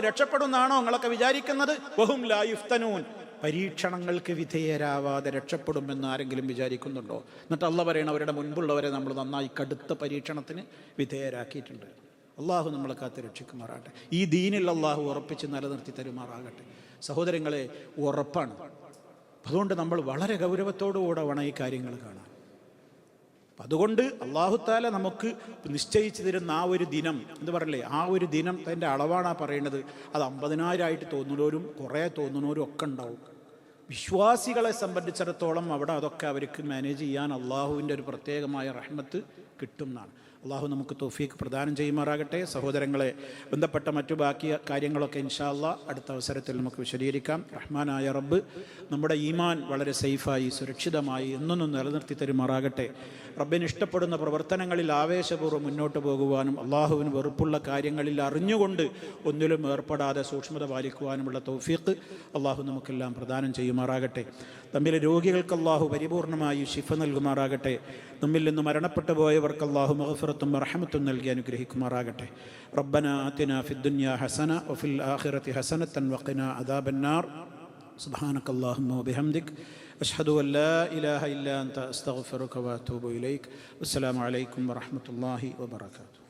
രക്ഷപ്പെടുന്നാണോ നിങ്ങളൊക്കെ വിചാരിക്കുന്നത്? വഹും ലായുഫ്തനൂൻ പരീക്ഷണങ്ങൾക്ക് വിധേയരാവാതെ രക്ഷപ്പെടുമെന്ന് ആരെങ്കിലും വിചാരിക്കുന്നുണ്ടോ? എന്നിട്ട് അല്ല പറയണം അവരുടെ മുൻപുള്ളവരെ നമ്മൾ നന്നായി കടുത്ത പരീക്ഷണത്തിന് വിധേയരാക്കിയിട്ടുണ്ട്. അള്ളാഹു നമ്മളെ കാത്ത് രക്ഷിക്കുമാറാകട്ടെ. ഈ ദീനിൽ അള്ളാഹു ഉറപ്പിച്ച് നിലനിർത്തി തരുമാറാകട്ടെ. സഹോദരങ്ങളെ ഉറപ്പാണ്. അതുകൊണ്ട് നമ്മൾ വളരെ ഗൗരവത്തോടുകൂടെ വേണം ഈ കാര്യങ്ങൾ കാണാൻ. അതുകൊണ്ട് അള്ളാഹുത്താല നമുക്ക് നിശ്ചയിച്ചു തരുന്ന ആ ഒരു ദിനം എന്ന് പറയല്ലേ ആ ഒരു ദിനം അതിന്റെ അളവാണ് പറയുന്നത്. അത് അമ്പതിനായിരമായിട്ട് തോന്നുന്നവരും കുറേ തോന്നുന്നവരും ഒക്കെ ഉണ്ടാവും. വിശ്വാസികളെ സംബന്ധിച്ചിടത്തോളം അവിടെ അതൊക്കെ അവർക്ക് മാനേജ് ചെയ്യാൻ അള്ളാഹുവിന്റെ ഒരു പ്രത്യേകമായ റഹ്മത്ത് കിട്ടും എന്നാണ് അള്ളാഹു നമുക്ക് തോഫീക്ക് പ്രദാനം ചെയ്യുമാറാകട്ടെ. സഹോദരങ്ങളെ ബന്ധപ്പെട്ട മറ്റു ബാക്കി കാര്യങ്ങളൊക്കെ ഇൻഷാല്ല അടുത്ത അവസരത്തിൽ നമുക്ക് വിശദീകരിക്കാം. റഹ്മാനായ റബ്ബ് നമ്മുടെ ഈമാൻ വളരെ സേഫായി സുരക്ഷിതമായി എന്നൊന്നും നിലനിർത്തി തരുമാറാകട്ടെ. റബ്ബിന് ഇഷ്ടപ്പെടുന്ന പ്രവർത്തനങ്ങളിൽ ആവേശപൂർവം മുന്നോട്ട് പോകുവാനും അള്ളാഹുവിന് വെറുപ്പുള്ള കാര്യങ്ങളിൽ അറിഞ്ഞുകൊണ്ട് ഒന്നിലും ഏർപ്പെടാതെ സൂക്ഷ്മത പാലിക്കുവാനുമുള്ള തോഫീക്ക് അള്ളാഹു നമുക്കെല്ലാം പ്രദാനം ചെയ്യുമാറാകട്ടെ. തമ്മിലെ രോഗികൾക്ക് അള്ളാഹു പരിപൂർണമായി ശിഫ നൽകുമാറാകട്ടെ നമ്മിൽ നിന്ന് മരണപ്പെട്ടു പോയവർക്ക് അള്ളാഹു മഹഫറത്തും റഹമത്തും നൽകി അനുഗ്രഹിക്കുമാറാകട്ടെ റബ്ബന ആതിന ഫിദ്ദുന്യ ഹസന വഫിൽ ആഖിറതി ഹസനത്തൻ വഖിന അദാബന്നാർ سبحانك اللهم وبحمدك أشهد أن لا إله إلا أنت أستغفرك وأتوب إليك والسلام عليكم ورحمة الله وبركاته